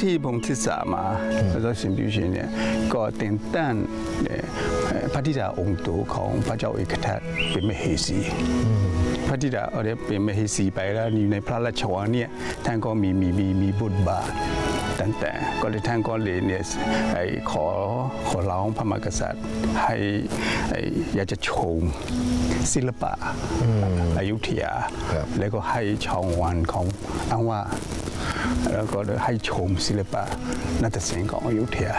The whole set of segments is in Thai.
ที่ผมศึกษามาแล้วก็สินพิရှင်เนี่ยก็เต่งตั้งเนี่ยพระธิดาองค์โตของพระเจ้าเอกทัตเป็นมเหสีพระธิดาเอาเนี่ยเป็นมเหสีไปแล้วอยู่ในพระราชวังเนี่ยท่านก็มีมีมีมีบทบาท ตั้งแต่ก็เลยท่านก็เลยเนี่ยไอ้ขอขอร้องพระมหากษัตริย์ ให้ไอ้อยากจะชมศิลปะอยุธยาครับแล้วก็ให้ชาววันของอังว่าแล้วก็ให้ชมศิลปะนาฏศิลป์ของอยุธยา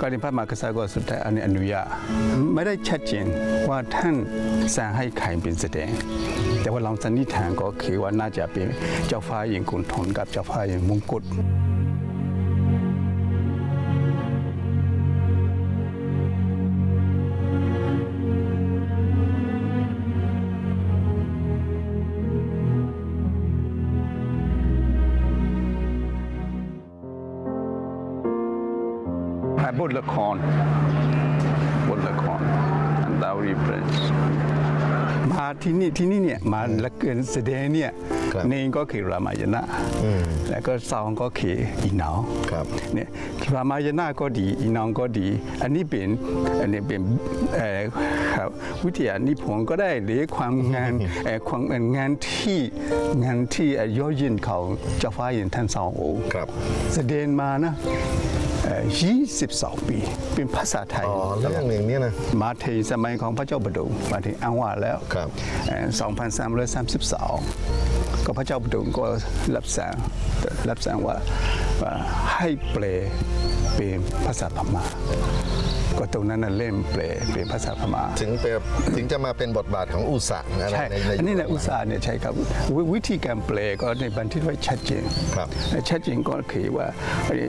ก็ในพระมหากษัตริย์ก็สุดท้ายอันนี้อนุญาตไม่ได้ชัดเจนว่าท่านสั่งให้ใครเป็นแสดง แต่ว่าเราสันนิษฐานก็คือว่าน่าจะเป็นเจ้าฟ้าหญิงกุนทนกับเจ้าฟ้าหญิงมงกุฎ บทละครบทละครอันดาวีเพรสมาที่นี่ที่นี่เนี่ยมาละเกินแสดงเนี่ยครับหนึ่งก็คือรามายณะแล้วก็สองก็คืออีหนาวครับเนี่ยรามายณะก็ดีอีหนาวก็ดี อันนี้เป็นอันนี้เป็นเอ่อครับวิทยานิพนธ์ก็ได้หรือความงานเอ่อความงานที่งานที่เอ่อยอดเยินเขาเจ้าฟ้าเยินท่านสององค์ครับแสดงมานะเอ่อ 22 ปี เป็นภาษาไทยอ๋อเรื่องอย่างเนี้ยนะมาถึงสมัยของพระเจ้าบดงมาถึงอังวาแล้วครับเอ่อ2332 ก็พระเจ้าบดงก็รับสั่งรับสั่งว่าว่าให้แปล เป็นภาษาพม่าก็ตรงนั้นน่ะเล่มแปลเป็นภาษาพม่าถึงเป็นถึงจะมาเป็นบทบาทของอุษะนะใช่ในในอันนี้ยุคนะอุตสาห์เนี่ยใช่ครับววิธีการแปลก็ในบันทึกไว้ชัดเจนครับชัดเจนก็คือว่า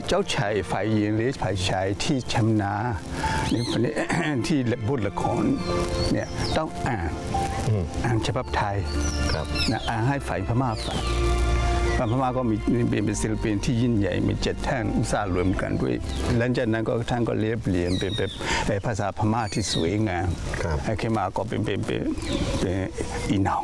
เจ้าชายฝ่ายหญิงหรือฝ่ายชายที่ชำนาญในคนนี้ที่บทละครเนี่ยต้องอ่านอ่านฉบับไทยครับนะอ่านให้ฝ่ายพม่าฟัง ฝ่ายพม่าก็มีเป็นเป็นศิลปินที่ยิ่งใหญ่มีเจ็ดท่านอุตสาห์รวมกันด้วยหลังจากนั้นก็ท่านก็เรียบเรียงเป็นเป็นเอ่อภาษาพม่าที่สวยงามครับขึ้นมาก็เป็นเป็นเป็นเป็นอีเหนา